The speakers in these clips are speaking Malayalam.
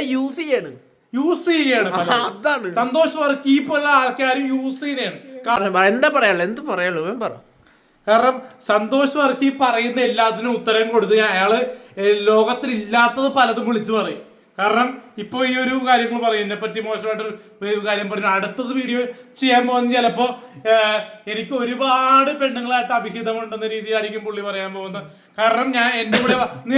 യൂസ് ചെയ്യാണ്. യൂസ് ചെയ്യാണ്. അതാണ്. സന്തോഷ് വർക്ക് ഈ ആൾക്കാരും യൂസ് ചെയ്യണേ എന്താ പറയാനുള്ളത് എന്ത് പറയാനുള്ളൂ? വേം പറ. കാരണം സന്തോഷ് വർക്കി ഈ പറയുന്ന എല്ലാത്തിനും ഉത്തരം കൊടുത്ത് അയാൾ ലോകത്തിൽ ഇല്ലാത്തത് പലതും വിളിച്ചു പറയും. കാരണം ഇപ്പൊ ഈ ഒരു കാര്യങ്ങൾ പറയും. എന്നെ പറ്റി മോശമായിട്ട് കാര്യം പറഞ്ഞു. അടുത്തത് വീഡിയോ ചെയ്യാൻ പോകുന്ന ചിലപ്പോ എനിക്ക് ഒരുപാട് പെണ്ണുങ്ങളായിട്ട് അഭിഹിതമുണ്ടെന്ന രീതിയിലായിരിക്കും പുള്ളി പറയാൻ പോകുന്നത്. കാരണം ഞാൻ എന്റെ കൂടെ വ-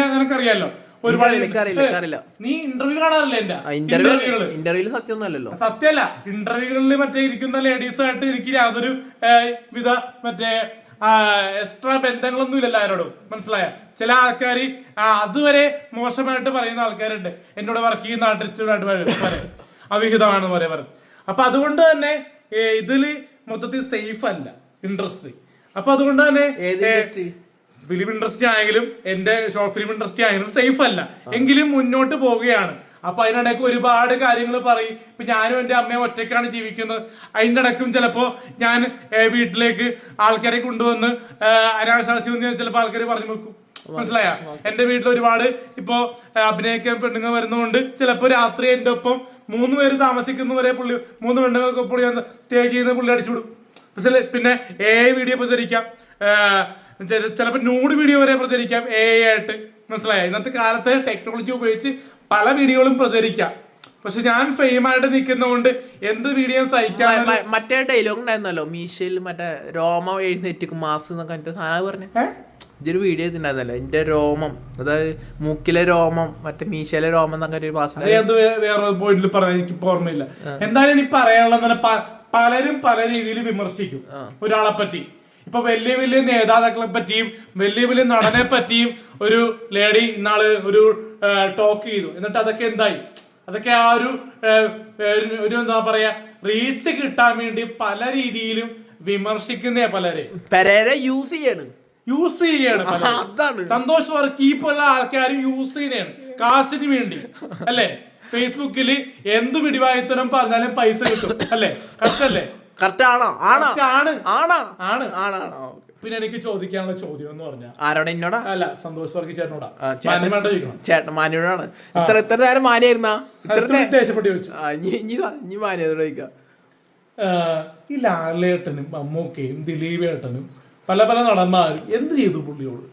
എനിക്കറിയില്ല, എനിക്കറിയില്ല. നീ ഇന്റർവ്യൂ കാണാറില്ല എന്റെ? ഇന്റർവ്യൂ ഇന്റർവ്യൂകൾ ഇന്റർവ്യൂൽ സത്യമൊന്നുമല്ലല്ലോ സത്യമല്ല. ഇന്റർവ്യൂകളിൽ മറ്റേ ഇരിക്കുന്ന ലേഡീസായിട്ട് എനിക്ക് യാതൊരു അതൊരു വിധ മറ്റേ എക്സ്ട്രാ ബന്ധങ്ങളൊന്നും ഇല്ലല്ലോ ആരോടും. മനസ്സിലായ? ചില ആൾക്കാർ അതുവരെ മോശമായിട്ട് പറയുന്ന ആൾക്കാരുണ്ട്. എന്നോട് വർക്ക് ചെയ്യുന്ന ആർട്ടിസ്റ്റുകളായിട്ട് വരെ അവിഹിതമാണെന്ന് പറയാൻ പറയും. അപ്പൊ അതുകൊണ്ട് തന്നെ ഇതിൽ മൊത്തത്തിൽ സേഫ് അല്ല. ഇൻഡസ്ട്രി അപ്പൊ അതുകൊണ്ട് തന്നെ ഫിലിം ഇൻഡസ്ട്രി ആയെങ്കിലും എന്റെ ഷോർട്ട് ഫിലിം ഇൻഡസ്ട്രി ആയെങ്കിലും സേഫ് അല്ല. എങ്കിലും മുന്നോട്ട് പോവുകയാണ്. അപ്പൊ അതിനിടയ്ക്ക് ഒരുപാട് കാര്യങ്ങൾ പറയും. ഇപ്പൊ ഞാനും എന്റെ അമ്മയും ഒറ്റയ്ക്കാണ് ജീവിക്കുന്നത്. അതിന്റെ ഇടയ്ക്കും ചിലപ്പോ ഞാൻ വീട്ടിലേക്ക് ആൾക്കാരെ കൊണ്ടുവന്ന് അനാശാസ്യം ചിലപ്പോൾ ആൾക്കാർ പറഞ്ഞു വെക്കും. മനസ്സിലായ? എന്റെ വീട്ടിൽ ഒരുപാട് ഇപ്പോ അഭിനയിക്കാൻ പെണ്ണുങ്ങൾ വരുന്നതുകൊണ്ട് ചിലപ്പോ രാത്രി എന്റെ ഒപ്പം മൂന്ന് പേര് താമസിക്കുന്നവരെ പുള്ളി മൂന്ന് പെണ്ണുങ്ങൾക്കൊപ്പം ഞാൻ സ്റ്റേ ചെയ്യുന്ന പുള്ളി അടിച്ചുവിടും. പിന്നെ ഏ വീഡിയോ പ്രചരിക്കാം ചിലപ്പോൾ നൂട് വീഡിയോ വരെ പ്രചരിക്കാം എ ആയിട്ട്. മനസ്സിലായോ? ഇന്നത്തെ കാലത്ത് ടെക്നോളജി ഉപയോഗിച്ച് പല വീഡിയോകളും പ്രചരിക്കാം. പക്ഷെ ഞാൻ ഫെയിമായിട്ട് നിൽക്കുന്നതുകൊണ്ട് എന്ത് വീഡിയോ സഹിക്കാൻ മറ്റേ ഡയലോഗ് ഉണ്ടായിരുന്നല്ലോ മീശയിൽ മറ്റേ രോമം എഴുന്നേറ്റ് മാസ് എന്നൊക്കെ എന്റെ സാധനം പറഞ്ഞു? ഇതൊരു വീഡിയോ ഇതുണ്ടായിരുന്നല്ലോ എന്റെ രോമം അതായത് മൂക്കിലെ രോമം മറ്റേ മീശയിലെ രോമം എന്നൊക്കെ ഒരു മാസം വേറെ പോയിന്റിൽ പറയാൻ എനിക്ക് ഓർമ്മയില്ല. എന്തായാലും ഇനി പറയാനുള്ളത് പലരും പല രീതിയിൽ വിമർശിക്കും ഒരാളെ പറ്റി ഇപ്പൊ വലിയ വലിയ നേതാക്കളെ പറ്റിയും വലിയ വലിയ നടനെ പറ്റിയും ഒരു ലേഡി ഇന്നാൾ ഒരു ടോക്ക് ചെയ്തു. എന്നിട്ട് അതൊക്കെ എന്തായി? അതൊക്കെ ആ ഒരു ഒരു- എന്താ പറയാ റീച്ച് കിട്ടാൻ വേണ്ടി പല രീതിയിലും വിമർശിക്കുന്ന പലരെ. യൂസ് ചെയ്യാണ്. യൂസ് ചെയ്യാണ്. അതാണ്. സന്തോഷ് വർക്ക് ഈ ആൾക്കാരും യൂസ് ചെയ്യണേണ് കാശിന് വേണ്ടി. അല്ലേ? ഫേസ്ബുക്കിൽ എന്ത് പിടിവായത്തരം പറഞ്ഞാലും പൈസ കിട്ടും. അല്ലേ? കറക്റ്റല്ലേ കറക്റ്റ് ആണോ? ആണോ? ആണ്. ആണോ? പിന്നെ എനിക്ക് ചോദിക്കാനുള്ള ചോദ്യം എന്ന് പറഞ്ഞാൽ ആരോടെ? എന്നോടാ അല്ല സന്തോഷ് വർഗി ചേട്ടനോടാ. ചേട്ടൻ- മാനിയോടാണ് ഇത്ര ഇത്ര നേരം മാനിയായിരുന്നാ? ഇത്ര ദേഷ്യപ്പെട്ട് ചോദിച്ചു. ഇനി ഇനി മാനിയോട് ചോദിക്കാം. ഈ ലാലേട്ടനും മമ്മൂക്കയും ദിലീപേട്ടനും പല പല നടന്മാരും എന്ത് ചെയ്തു പുള്ളിയോട്?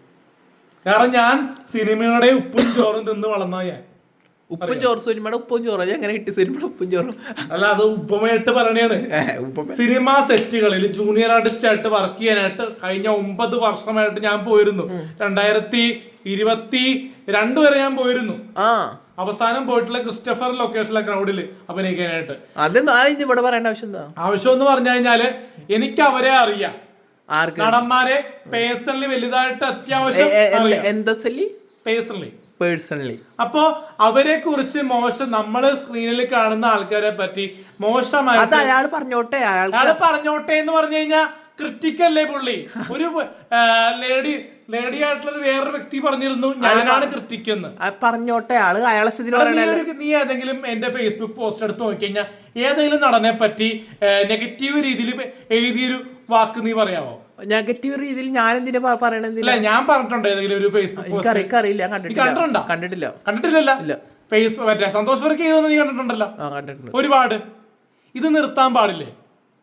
കാരണം ഞാൻ സിനിമയുടെ ഉപ്പും ചോറും തിന്ന് വളർന്ന ഞാൻ ഉപ്പും ചോറ് സുനിമയുടെ ഉപ്പും ചോറ്. അങ്ങനെ ഇട്ട് സിനിമ ഉപ്പും ചോറും? അല്ല അത് ഉപ്പമായിട്ട് പറയണേണ് സിനിമാ സെറ്റുകളിൽ ജൂനിയർ ആർട്ടിസ്റ്റ് ആയിട്ട് വർക്ക് ചെയ്യാനായിട്ട് കഴിഞ്ഞ ഒമ്പത് വർഷമായിട്ട് ഞാൻ പോയിരുന്നു. രണ്ടായിരത്തി ഇരുപത്തി രണ്ടു വരെ ഞാൻ പോയിരുന്നു. ആ. അവസാനം പോയിട്ടുള്ള ക്രിസ്റ്റഫർ ലൊക്കേഷനിലെ ക്രൗഡിൽ അഭിനയിക്കാനായിട്ട്. അതെന്താ ഇവിടെ പറയേണ്ട ആവശ്യം എന്താ? ആവശ്യം എന്ന് പറഞ്ഞു കഴിഞ്ഞാൽ എനിക്ക് അവരെ അറിയാം. നടന്മാരെ പേഴ്സണലി വലുതായിട്ട് അത്യാവശ്യം എന്താ പേഴ്സണലി പേഴ്സണലി അപ്പോ അവരെ കുറിച്ച് മോശം നമ്മൾ സ്ക്രീനിൽ കാണുന്ന ആൾക്കാരെ പറ്റി അത് മോശമായിട്ട് അയാൾ പറഞ്ഞോട്ടെ അയാൾ അയാൾ പറഞ്ഞോട്ടെ എന്ന് പറഞ്ഞു കഴിഞ്ഞാൽ ക്രിട്ടിക്കല്ലേ പുള്ളി? ഒരു ലേഡി ലേഡി ആയിട്ടുള്ള വേറൊരു വ്യക്തി പറഞ്ഞിരുന്നു ഞാനാണ് ക്രിട്ടിക്ക് എന്ന് പറഞ്ഞോട്ടെ ആൾ അയാളെ സ്ഥിതി ഒരു- നീ ഏതെങ്കിലും എന്റെ ഫേസ്ബുക്ക് പോസ്റ്റ് എടുത്ത് നോക്കിക്കഴിഞ്ഞാൽ ഏതെങ്കിലും നടനെ പറ്റി നെഗറ്റീവ് രീതിയിൽ എഴുതിയൊരു വാക്ക് നീ പറയാമോ നെഗറ്റീവ് രീതിയിൽ ഞാൻ എന്തിനാ പ- പറയണെന്തില്ല ഞാൻ പറഞ്ഞിട്ടുണ്ട് ഏതെങ്കിലും ഒരു ഫേസ്ബുക്ക് കണ്ടിട്ടില്ല? കണ്ടിട്ടില്ല. കണ്ടിട്ടില്ലല്ലോ? ഇല്ല. ഫേസ് മറ്റേ സന്തോഷ് വർക്ക് ചെയ്തെന്ന് നീ കണ്ടിട്ടുണ്ടല്ലോ? ആ കണ്ടിട്ടുണ്ട്. ഒരുപാട്. ഇത് നിർത്താൻ പാടില്ലേ?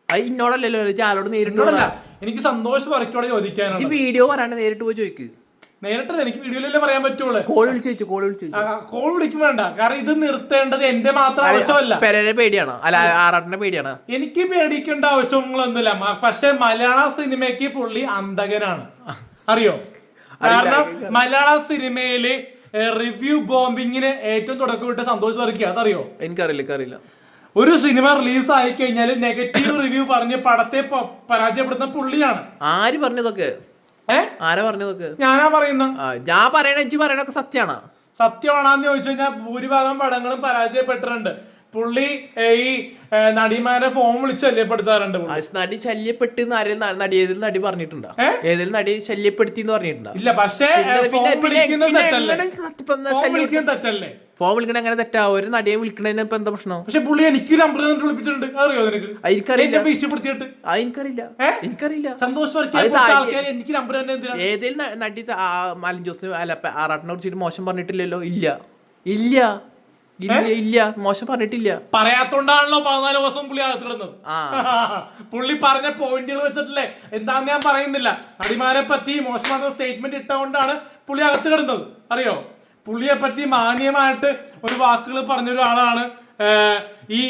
അത് ഇന്നോടല്ലല്ലോ ചോദിച്ചാൽ ആളോട് നേരിട്ട് എന്നോടല്ല എനിക്ക് സന്തോഷ് വർക്കോടെ ചോദിക്കാനാണ് വീഡിയോ പറയാണ്ട് നേരിട്ട് പോയി ചോദിക്ക്. നേരിട്ട് എനിക്ക് വീഡിയോയിലല്ലേ പറയാൻ പറ്റുള്ളൂ. കോൾ വിളിച്ചു ചോദിച്ചു കോൾ വിളിച്ചു കോൾ വിളിക്കും വേണ്ട. കാരണം ഇത് നിർത്തേണ്ടത് എന്റെ മാത്രം ആവശ്യമല്ല. പേടിയാണ് പേടിയാണോ? അല്ല ആറാട്ടിന്റെ പേടിയാണോ? എനിക്ക് പേടിക്കേണ്ട ആവശ്യങ്ങളൊന്നുമില്ല. പക്ഷെ മലയാള സിനിമയ്ക്ക് പുള്ളി അന്തകനാണ് അറിയോ? കാരണം മലയാള സിനിമയിൽ റിവ്യൂ ബോംബിങ്ങിന് ഏറ്റവും തുടക്കമിട്ട് സന്തോഷ് വർക്കുക അതറിയോ? എനിക്കറിയില്ല എനിക്കറിയില്ല. ഒരു സിനിമ റിലീസ് ആയി കഴിഞ്ഞാൽ നെഗറ്റീവ് റിവ്യൂ പറഞ്ഞ് പടത്തെ പരാജയപ്പെടുത്തുന്ന പുള്ളിയാണ്. ആര് പറഞ്ഞതൊക്കെ ഏ? പറഞ്ഞു നോക്ക് ഞാനാ പറയുന്ന. ഞാൻ പറയണ ഇജ്ജ് പറയണൊക്കെ സത്യാണോ സത്യമാണെന്ന് ചോദിച്ചു കഴിഞ്ഞാൽ ഭൂരിഭാഗം പടങ്ങളും പരാജയപ്പെട്ടിട്ടുണ്ട്. പുള്ളി ഈ നടിമാരെ ഫോൺ വിളിച്ച് ശല്യപ്പെടുത്താറുണ്ട് നടി ശല്യപ്പെട്ട് നടി ഏതെങ്കിലും നടി പറഞ്ഞിട്ടുണ്ടോ? ഏതിൽ ഏതെങ്കിലും നടി ശല്യപ്പെടുത്തി എന്ന് പറഞ്ഞിട്ടുണ്ടോ? ഇല്ല പക്ഷേ തെറ്റല്ലേ? ഫോൺ വിളിക്കണ അങ്ങനെ തെറ്റാ. ഒരു നടിയെ വിളിക്കണതിന് ഇപ്പൊ എന്താ പ്രശ്നം? പക്ഷെ പുള്ളി എനിക്ക് നമ്പർ തന്നിട്ട് വിളിപ്പിച്ചിട്ടുണ്ട്. അറിയോ നിനക്ക്? എനിക്കറിയില്ല. ഭീഷണിപ്പെടുത്തിയിട്ട്. എനിക്കറിയില്ല. സന്തോഷം എനിക്കറിയില്ല. സന്തോഷ് ഏതെങ്കിലും നടി ജോസ് അല്ല ആറാട്ടിനെ കുറിച്ചിട്ട് മോശം പറഞ്ഞിട്ടില്ലല്ലോ? ഇല്ല. ഇല്ല. ഇല്ല ഇല്ല മോശം പറഞ്ഞിട്ടില്ല. പറയാത്തോണ്ടാണല്ലോ പതിനാല് ദിവസം പുള്ളി അകത്ത് കിടന്നത്. പുള്ളി പറഞ്ഞ പോയിന്റുകൾ വെച്ചിട്ടില്ലേ? എന്താന്ന് ഞാൻ പറയുന്നില്ല. നടിമാരെ പറ്റി മോശമായ സ്റ്റേറ്റ്മെന്റ് ഇട്ടുകൊണ്ടാണ് പുള്ളി അകത്ത് കിടന്നത്. അറിയോ? പുള്ളിയെ പറ്റി മാന്യമായിട്ട് ഒരു വാക്കുകൾ പറഞ്ഞ ഒരാളാണ് ഈ